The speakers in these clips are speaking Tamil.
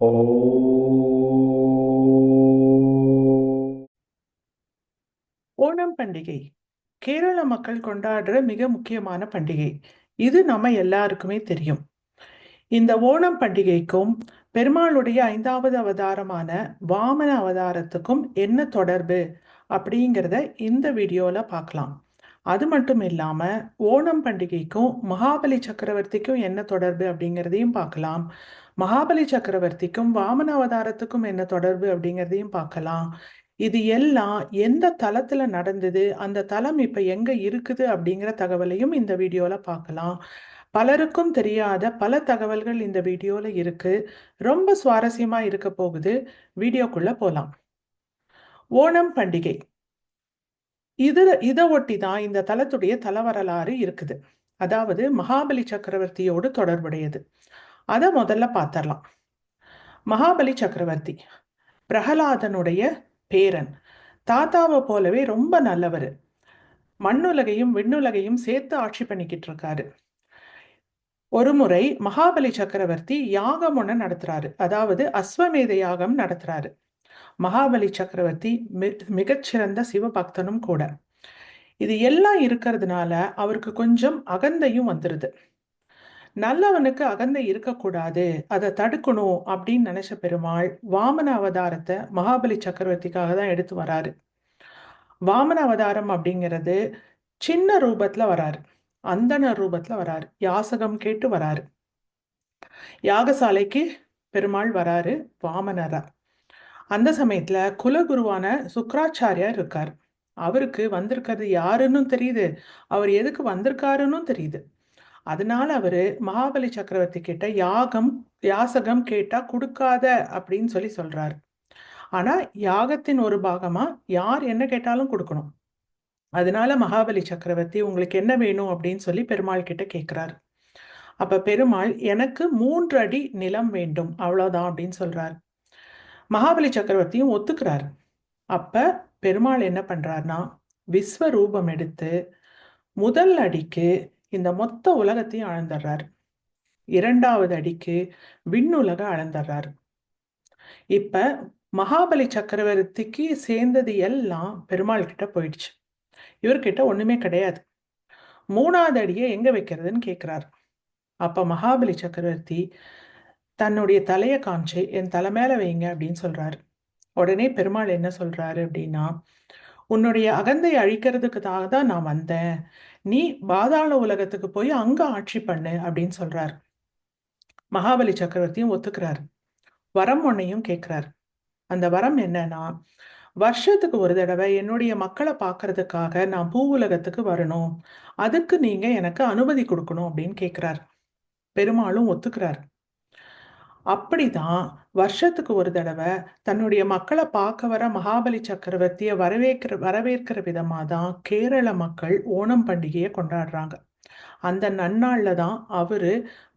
ஓணம் பண்டிகை. கேரள மக்கள் கொண்டாடுற மிக முக்கியமான பண்டிகை. இது நம்ம எல்லாருக்குமே தெரியும். இந்த ஓணம் பண்டிகைக்கும் பெருமாளுடைய ஐந்தாவது அவதாரமான வாமன அவதாரத்துக்கும் என்ன தொடர்பு? அப்படிங்கிறத இந்த வீடியோல பார்க்கலாம். அது மட்டும் இல்லாமல் ஓணம் பண்டிகைக்கும் மகாபலி சக்கரவர்த்திக்கும் என்ன தொடர்பு அப்படிங்கிறதையும் பார்க்கலாம். மகாபலி சக்கரவர்த்திக்கும் வாமன அவதாரத்துக்கும் என்ன தொடர்பு அப்படிங்கிறதையும் பார்க்கலாம். இது எல்லாம் எந்த தளத்தில் நடந்தது அந்த தளம் இப்போ எங்கே இருக்குது அப்படிங்கிற தகவலையும் இந்த வீடியோவில் பார்க்கலாம். பலருக்கும் தெரியாத பல தகவல்கள் இந்த வீடியோவில் இருக்குது ரொம்ப சுவாரஸ்யமாக இருக்க போகுது. வீடியோக்குள்ளே போகலாம் ஓணம் பண்டிகை. இது இதை ஒட்டி தான் இந்த தலத்துடைய தலவரலாறு இருக்குது. அதாவது மகாபலி சக்கரவர்த்தியோடு தொடர்புடையது. அதை முதல்ல பார்த்துடலாம் மகாபலி சக்கரவர்த்தி பிரகலாதனுடைய பேரன். தாத்தாவை போலவே ரொம்ப நல்லவர். மண்ணுலகையும் விண்ணுலகையும் சேர்த்து ஆட்சி பண்ணிக்கிட்டு இருக்காரு. ஒரு முறை மகாபலி சக்கரவர்த்தி யாகம் ஒன்று நடத்துறாரு. அதாவது அஸ்வமேத யாகம் நடத்துறாரு. மகாபலி சக்கரவர்த்தி மி மிகச்சிறந்த சிவபக்தனும் கூட. இது எல்லாம் இருக்கிறதுனால அவருக்கு கொஞ்சம் அகந்தையும் வந்துடுது நல்லவனுக்கு அகந்தை இருக்கக்கூடாது அதை தடுக்கணும் அப்படின்னு நினைச்ச பெருமாள் வாமன அவதாரத்தை மகாபலி சக்கரவர்த்திக்காக தான் எடுத்து வராரு. வாமன அவதாரம் அப்படிங்கிறது சின்ன ரூபத்துல வராரு. அந்தன ரூபத்துல வராரு. யாசகம் கேட்டு வராரு. யாகசாலைக்கு பெருமாள் வராரு வாமனரா. அந்த சமயத்தில் குலகுருவான சுக்கராச்சாரியார் இருக்கார். அவருக்கு வந்திருக்கிறது யாருன்னு தெரியுது. அவர் எதுக்கு வந்திருக்காருன்னு தெரியுது. அதனால அவர் மகாபலி சக்கரவர்த்தி கிட்ட யாகம் யாசகம் கேட்டா கொடுக்காத அப்படின்னு சொல்லி சொல்றாரு. ஆனா யாகத்தின் ஒரு பாகமா யார் என்ன கேட்டாலும் கொடுக்கணும். அதனால மகாபலி சக்கரவர்த்தி உங்களுக்கு என்ன வேணும் அப்படின்னு சொல்லி பெருமாள் கிட்ட கேட்கிறாரு அப்ப பெருமாள் எனக்கு மூன்று அடி நிலம் வேண்டும். அவ்வளோதான் அப்படின்னு சொல்றாரு. மகாபலி சக்கரவர்த்தியும் ஒத்துக்கிறார். அப்ப பெருமாள் என்ன பண்றாருனா விஸ்வரூபம் எடுத்து முதல் அடிக்கு இந்த மொத்த உலகத்தையும் அளந்துடுறாரு இரண்டாவது அடிக்கு விண்ணுலக அளந்துடுறாரு இப்ப மகாபலி சக்கரவர்த்திக்கு சேர்ந்தது எல்லாம் பெருமாள் கிட்ட போயிடுச்சு. இவர்கிட்ட ஒண்ணுமே கிடையாது. மூணாவது அடியை எங்க வைக்கிறதுன்னு கேட்கிறாரு அப்ப மகாபலி சக்கரவர்த்தி தன்னுடைய தலையை காமிச்சு என் தலை மேலே வைங்க அப்படின்னு சொல்கிறாரு உடனே பெருமாள் என்ன சொல்கிறாரு அப்படின்னா உன்னுடைய அகந்தை அழிக்கிறதுக்காக தான் நான் வந்தேன். நீ பாதாள உலகத்துக்கு போய் அங்கே ஆட்சி பண்ணு அப்படின்னு சொல்கிறார் மகாபலி சக்கரவர்த்தியும் ஒத்துக்கிறாரு. வரம் ஒன்னையும் கேட்குறார் அந்த வரம் என்னன்னா வருஷத்துக்கு ஒரு தடவை என்னுடைய மக்களை பார்க்கறதுக்காக நான் பூ உலகத்துக்கு வரணும். அதுக்கு நீங்கள் எனக்கு அனுமதி கொடுக்கணும் அப்படின்னு கேட்குறார் பெருமாளும் ஒத்துக்கிறாரு. அப்படிதான் வருஷத்துக்கு ஒரு தடவை தன்னுடைய மக்களை பார்க்க வர மகாபலி சக்கரவர்த்தியை வரவேற்கிற வரவேற்கிற விதமாக தான் கேரள மக்கள் ஓணம் பண்டிகையை கொண்டாடுறாங்க. அந்த நன்னாளில் தான் அவர்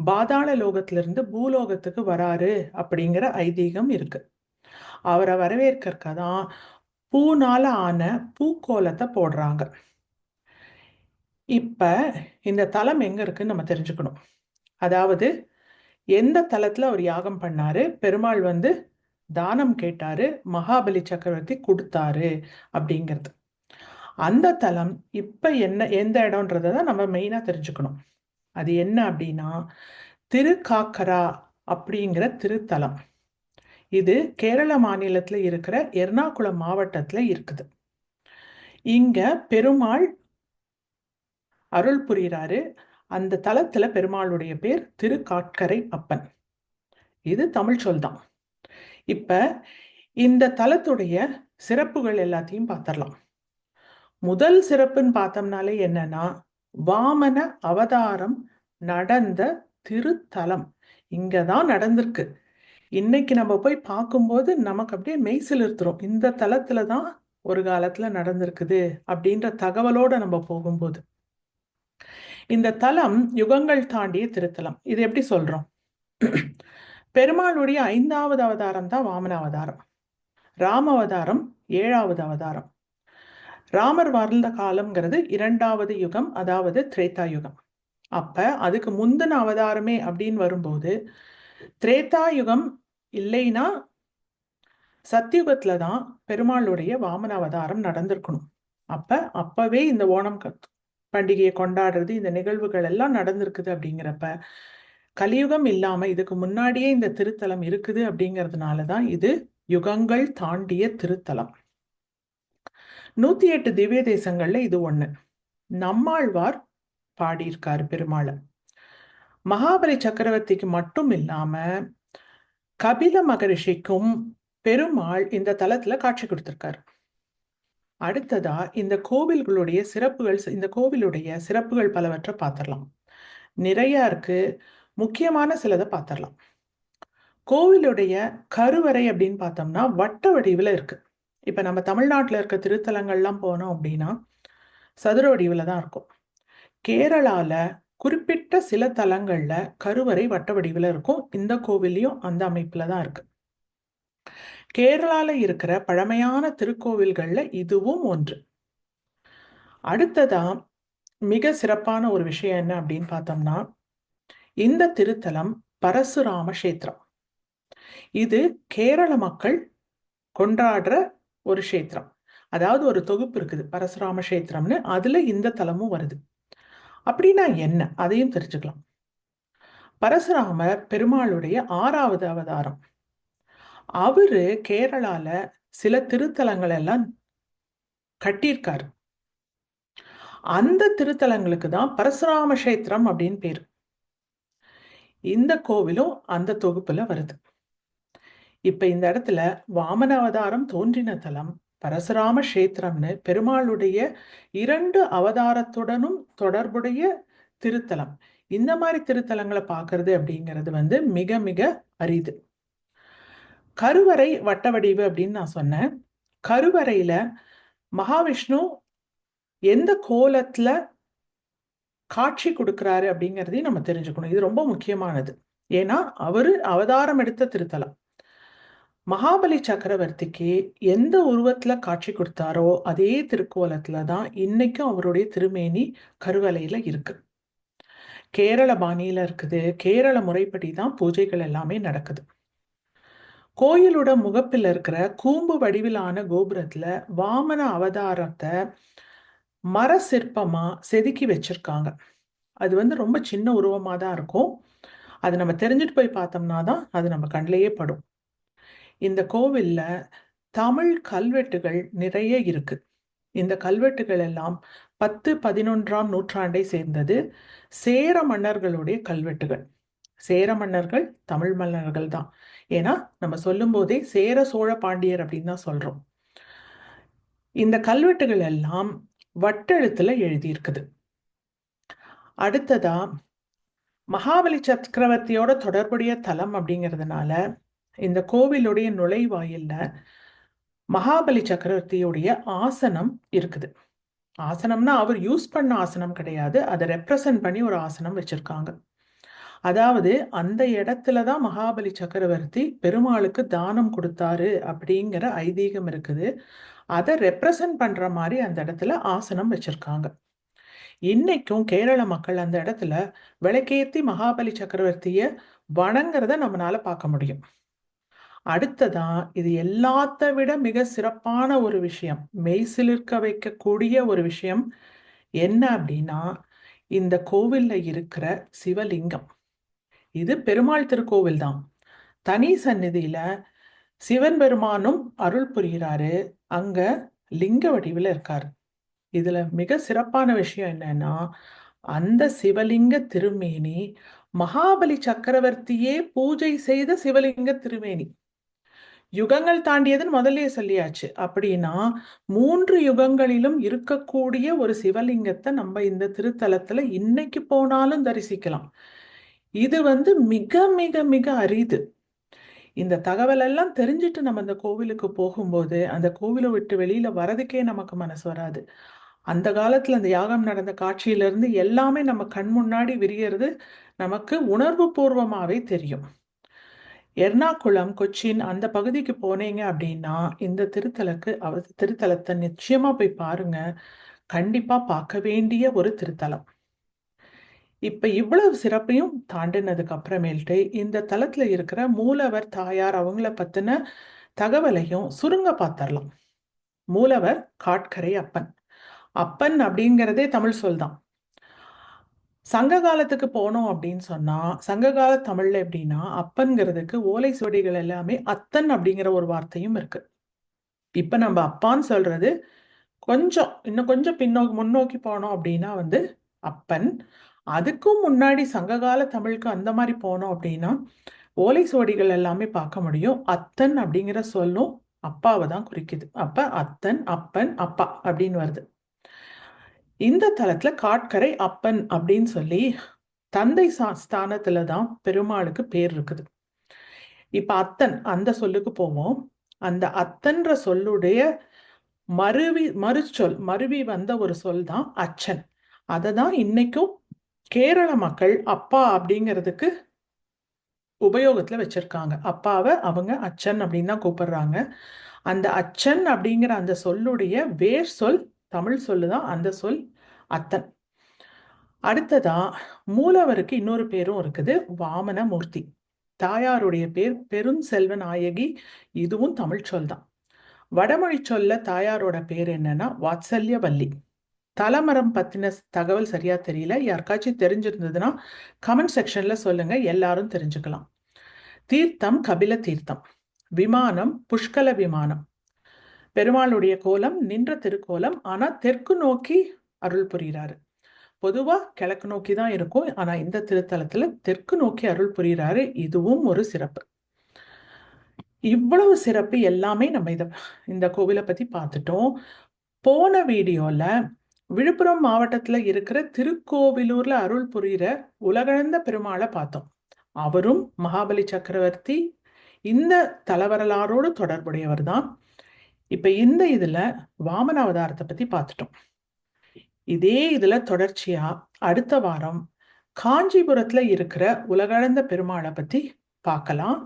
பாதாள லோகத்திலிருந்து பூலோகத்துக்கு வராரு அப்படிங்கிற ஐதீகம் இருக்கு. அவரை வரவேற்கிறக்க தான் பூனால ஆன பூக்கோலத்தை போடுறாங்க. இப்போ இந்த தலம் எங்கே இருக்குன்னு நம்ம தெரிஞ்சுக்கணும். அதாவது எந்த தலத்துல அவர் யாகம் பண்ணாரு? பெருமாள் வந்து தானம் கேட்டாரு மகாபலி சக்கரவர்த்தி கொடுத்தாரு அப்படிங்கிறது. அந்த தலம் இப்ப என்ன எந்த இடம்ன்றத தான் நம்ம மெயினா தெரிஞ்சுக்கணும். அது என்ன அப்படின்னா திருக்காக்கரா அப்படிங்கிற திருத்தலம். இது கேரள மாநிலத்தில் இருக்கிற எர்ணாகுளம் மாவட்டத்தில் இருக்குது. இங்க பெருமாள் அருள் புரிகிறாரு அந்த தலத்துல பெருமாளுடைய பேர் திருக்காட்கரை அப்பன். இது தமிழ் சொல் தான். இப்ப இந்த தலத்துடைய சிறப்புகள் எல்லாத்தையும் பார்த்துடலாம் முதல் சிறப்புன்னு பார்த்தோம்னாலே என்னன்னா வாமன அவதாரம் நடந்த திருத்தலம். இங்கதான் நடந்திருக்கு. இன்னைக்கு நம்ம போய் பார்க்கும்போது நமக்கு அப்படியே மெய்சில் இருக்கிறோம் இந்த தலத்துல தான் ஒரு காலத்துல நடந்திருக்குது அப்படின்ற தகவலோட நம்ம போகும்போது. இந்த தலம் யுகங்கள் தாண்டிய திருத்தலம். இது எப்படி சொல்றோம்? பெருமாளுடைய ஐந்தாவது அவதாரம் தான் வாமன அவதாரம். ராம அவதாரம் ஏழாவது அவதாரம். ராமர் வாழ்ந்த காலம்ங்கிறது இரண்டாவது யுகம் அதாவது திரேதா யுகம். அப்ப அதுக்கு முந்தின அவதாரமே அப்படின்னு வரும்போது திரேதா யுகம் இல்லைன்னா சத்தியுகத்துல தான் பெருமாளுடைய வாமன அவதாரம் நடந்திருக்கணும் அப்ப அப்பவே இந்த ஓணம் பண்டிகையை கொண்டாடுறது இந்த நிகழ்வுகள் எல்லாம் நடந்திருக்குது அப்படிங்கிறப்ப கலியுகம் இல்லாம இதுக்கு முன்னாடியே இந்த திருத்தலம் இருக்குது அப்படிங்கிறதுனாலதான் இது யுகங்கள் தாண்டிய திருத்தலம். நூத்தி எட்டு திவ்ய தேசங்கள்ல இது ஒண்ணு. நம்மாழ்வார் பாடியிருக்காரு பெருமாளை. மகாபலி சக்கரவர்த்திக்கு மட்டும் இல்லாம கபில மகரிஷிக்கும் பெருமாள் இந்த தலத்துல காட்சி கொடுத்திருக்காரு. அடுத்ததா இந்த கோவில்களுடைய சிறப்புகள் இந்த கோவிலுடைய சிறப்புகள் பலவற்றை பார்த்துடலாம். நிறையா இருக்கு. முக்கியமான சிலதை பார்த்துடலாம். கோவிலுடைய கருவறை அப்படின்னு பார்த்தோம்னா வட்ட வடிவில் இருக்கு. இப்போ நம்ம தமிழ்நாட்டில் இருக்க திருத்தலங்கள்லாம் போனோம் அப்படின்னா சதுர வடிவில் தான் இருக்கும். கேரளாவில் குறிப்பிட்ட சில தலங்களில் கருவறை வட்ட வடிவில் இருக்கும். இந்த கோவிலையும் அந்த அமைப்பில் தான் இருக்கு. கேரளாவில் இருக்கிற பழமையான திருக்கோவில்களில் இதுவும் ஒன்று. அடுத்ததா மிக சிறப்பான ஒரு விஷயம் என்ன அப்படின்னு பார்த்தோம்னா இந்த திருத்தலம் பரசுராம கஷேத்திரம். இது கேரள மக்கள் கொண்டாடுற ஒரு கஷேத்திரம். அதாவது ஒரு தொகுப்பு இருக்குது பரசுராம கஷேத்திரம்னு. அதுல இந்த தலமும் வருது. அப்படின்னா என்ன? அதையும் தெரிஞ்சுக்கலாம். பரசுராமர் பெருமாளுடைய ஆறாவது அவதாரம். அவரு கேரளால சில திருத்தலங்கள் எல்லாம் கட்டியிருக்காரு. அந்த திருத்தலங்களுக்கு தான் பரசுராம கஷேத்திரம் அப்படின்னு பேரு. இந்த கோவிலும் அந்த தொகுப்புல வருது. இப்ப இந்த இடத்துல வாமன அவதாரம் தோன்றின தலம் பரசுராம கஷேத்திரம்னு பெருமாளுடைய இரண்டு அவதாரத்துடனும் தொடர்புடைய திருத்தலம். இந்த மாதிரி திருத்தலங்களை பார்க்கறது அப்படிங்கிறது வந்து மிக மிக அரிது. கருவறை வட்ட வடிவு அப்படின்னு நான் சொன்னேன். கருவறையில மகாவிஷ்ணு எந்த கோலத்துல காட்சி கொடுக்குறாரு அப்படிங்கிறதையும் நம்ம தெரிஞ்சுக்கணும். இது ரொம்ப முக்கியமானது. ஏன்னா அவரு அவதாரம் எடுத்த திருத்தலம். மகாபலி சக்கரவர்த்திக்கு எந்த உருவத்துல காட்சி கொடுத்தாரோ அதே திருக்கோலத்துல தான் இன்னைக்கும் அவருடைய திருமேனி கருவலையில இருக்கு. கேரள பாணியில இருக்குது. கேரள முறைப்படி தான் பூஜைகள் எல்லாமே நடக்குது. கோயிலோட முகப்பில் இருக்கிற கூம்பு வடிவிலான கோபுரத்துல வாமன அவதாரத்தை மர சிற்பமா செதுக்கி வச்சிருக்காங்க. அது வந்து ரொம்ப சின்ன உருவமாக தான் இருக்கும். அது நம்ம தெரிஞ்சுட்டு போய் பார்த்தோம்னா தான் அது நம்ம கண்ணிலேயே படும். இந்த கோவில்ல தமிழ் கல்வெட்டுகள் நிறைய இருக்கு. இந்த கல்வெட்டுகள் எல்லாம் பத்து பதினொன்றாம் நூற்றாண்டை சேர்ந்தது சேர மன்னர்களுடைய கல்வெட்டுகள். சேர மன்னர்கள் தமிழ் மன்னர்கள் தான். ஏன்னா நம்ம சொல்லும் போதே சேர சோழ பாண்டியர் அப்படின்னு தான் சொல்றோம். இந்த கல்வெட்டுகள் எல்லாம் வட்டெழுத்துல எழுதியிருக்குது. அடுத்ததா மகாபலி சக்கரவர்த்தியோட தொடர்புடைய தலம் அப்படிங்கிறதுனால இந்த கோவிலுடைய நுழைவாயில்ல மகாபலி சக்கரவர்த்தியுடைய ஆசனம் இருக்குது. ஆசனம்னா அவர் யூஸ் பண்ண ஆசனம் கிடையாது. அதை ரெப்ரசன்ட் பண்ணி ஒரு ஆசனம் வச்சிருக்காங்க. அதாவது அந்த இடத்துல தான் மகாபலி சக்கரவர்த்தி பெருமாளுக்கு தானம் கொடுத்தாரு அப்படிங்கிற ஐதீகம் இருக்குது. அதை ரெப்ரசன்ட் பண்ற மாதிரி அந்த இடத்துல ஆசனம் வச்சிருக்காங்க. இன்னைக்கும் கேரள மக்கள் அந்த இடத்துல விளக்கேத்தி மகாபலி சக்கரவர்த்திய வணங்குறத நம்மளால பார்க்க முடியும். அடுத்ததான் இது எல்லாத்த விட மிக சிறப்பான ஒரு விஷயம் மெய்சிலிருக்க வைக்கக்கூடிய ஒரு விஷயம் என்ன அப்படின்னா இந்த கோவில்ல இருக்கிற சிவலிங்கம். இது பெருமாள் திருக்கோவில் தான் தனி சந்நிதியில சிவன் பெருமானும் அருள் புரிகிறாரு. அங்க லிங்க வடிவில் இருக்காரு. இதுல மிக சிறப்பான விஷயம் என்னன்னா அந்த சிவலிங்க திருமேனி மகாபலி சக்கரவர்த்தியே பூஜை செய்த சிவலிங்க திருமேனி. யுகங்கள் தாண்டியதுன்னு முதல்லயே சொல்லியாச்சு. அப்படின்னா மூன்று யுகங்களிலும் இருக்கக்கூடிய ஒரு சிவலிங்கத்தை நம்ம இந்த திருத்தலத்துல இன்னைக்கு போனாலும் தரிசிக்கலாம். இது வந்து மிக மிக மிக அரிது. இந்த தகவல் எல்லாம் தெரிஞ்சுட்டு நம்ம அந்த கோவிலுக்கு போகும்போது அந்த கோவிலை விட்டு வெளியில வரதுக்கே நமக்கு மனசு வராது. அந்த காலத்துல அந்த யாகம் நடந்த காட்சியிலிருந்து எல்லாமே நம்ம கண் முன்னாடி விரியறது நமக்கு உணர்வு பூர்வமாவே தெரியும். எர்ணாகுளம் கொச்சின் அந்த பகுதிக்கு போனீங்க அப்படின்னா இந்த திருத்தலுக்கு அவ திருத்தலத்தை நிச்சயமா போய் பாருங்க. கண்டிப்பா பார்க்க வேண்டிய ஒரு திருத்தலம். இப்போ இவ்வளவு சிறப்பையும் தாண்டினதுக்கு அப்புறமேல்ட்டு இந்த தளத்தில் இருக்கிற மூலவர் தாயார் அவங்கள பற்றின தகவலையும் சுருங்க பார்த்தரலாம் மூலவர் காட்கரை அப்பன். அப்பன் அப்படிங்கிறதே தமிழ் சொல் தான். சங்க காலத்துக்கு போனோம் அப்படின்னு சொன்னால் சங்ககால தமிழ்ல எப்படின்னா அப்பன்கிறதுக்கு ஓலை சுவடிகள் எல்லாமே அத்தன் அப்படிங்கிற ஒரு வார்த்தையும் இருக்குது இப்போ நம்ம அப்பான்னு சொல்கிறது கொஞ்சம் இன்னும் கொஞ்சம் பின்னோக்கி முன்னோக்கி போனோம் அப்படின்னா வந்து அப்பன் அதுக்கும் முன்னாடி சங்ககால தமிழுக்கு அந்த மாதிரி போனோம் அப்படின்னா ஓலை சுவடிகள் எல்லாமே பார்க்க முடியும். அத்தன் அப்படிங்கிற சொல்லும் அப்பாவை தான் குறிக்குது. அப்ப அத்தன் அப்பன் அப்பா அப்படின்னு வருது. இந்த தலத்துல காட்கரை அப்பன் அப்படின்னு சொல்லி தந்தை சா ஸ்தானத்துல தான் பெருமாளுக்கு பேர் இருக்குது. இப்ப அத்தன் அந்த சொல்லுக்கு போவோம். அந்த அத்தன்ற சொல்லுடைய மருவி மறுச்சொல் மருவி வந்த ஒரு சொல் தான் அச்சன். அதை தான் இன்னைக்கும் கேரள மக்கள் அப்பா அப்படிங்கிறதுக்கு உபயோகத்தில் வச்சுருக்காங்க. அப்பாவை அவங்க அச்சன் அப்படின்னு தான் கூப்பிடுறாங்க. அந்த அச்சன் அப்படிங்கிற அந்த சொல்லுடைய வேர் சொல் தமிழ் சொல்லு தான் அந்த சொல் அத்தன். அடுத்ததா மூலவருக்கு இன்னொரு பேரும் இருக்குது வாமன மூர்த்தி தாயாருடைய பேர் பெருஞ்செல்வ நாயகி இதுவும் தமிழ் சொல் தான். வடமொழி சொல்ல தாயாரோட பேர் என்னன்னா வாத்சல்யவல்லி. தலமரம் பற்றின தகவல் சரியாக தெரியல. யாருக்காச்சும் தெரிஞ்சிருந்ததுன்னா கமெண்ட் செக்ஷனில் சொல்லுங்கள் எல்லாரும் தெரிஞ்சுக்கலாம். தீர்த்தம் கபில தீர்த்தம். விமானம் புஷ்கல விமானம். பெருமாளுடைய கோலம் நின்ற திருக்கோலம். ஆனால் தெற்கு நோக்கி அருள் புரிகிறாரு பொதுவாக கிழக்கு நோக்கி தான் இருக்கும். ஆனால் இந்த திருத்தலத்தில் தெற்கு நோக்கி அருள் புரிகிறாரு இதுவும் ஒரு சிறப்பு. இவ்வளவு சிறப்பு எல்லாமே நம்ம இதை இந்த கோவிலை பற்றி பார்த்துட்டோம். போன வீடியோவில் விழுப்புரம் மாவட்டத்தில் இருக்கிற திருக்கோவிலூர்ல அருள் புரிகிற உலகழந்த பெருமாளை பார்த்தோம். அவரும் மகாபலி சக்கரவர்த்தி. இந்த தலவரலாறோடு தொடர்புடையவர் தான். இப்ப இந்த இதுல வாமன அவதாரத்தை பத்தி பார்த்துட்டோம். இதே இதுல தொடர்ச்சியா அடுத்த வாரம் காஞ்சிபுரத்துல இருக்கிற உலகழந்த பெருமாளை பத்தி பார்க்கலாம்.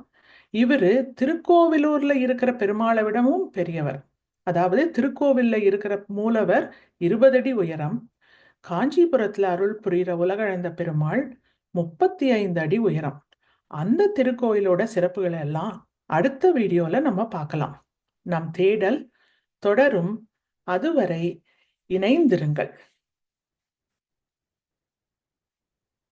இவரு திருக்கோவிலூர்ல இருக்கிற பெருமாளை விடவும் பெரியவர். அதாவது திருக்கோவில்ல இருக்கிற மூலவர் இருபது அடி உயரம் காஞ்சிபுரத்துல அருள் புரிகிற உலகழந்த பெருமாள் முப்பத்தி ஐந்து அடி உயரம். அந்த திருக்கோயிலோட சிறப்புகளை எல்லாம் அடுத்த வீடியோல நம்ம பார்க்கலாம். நம் தேடல் தொடரும் அதுவரை இணைந்திருங்கள்.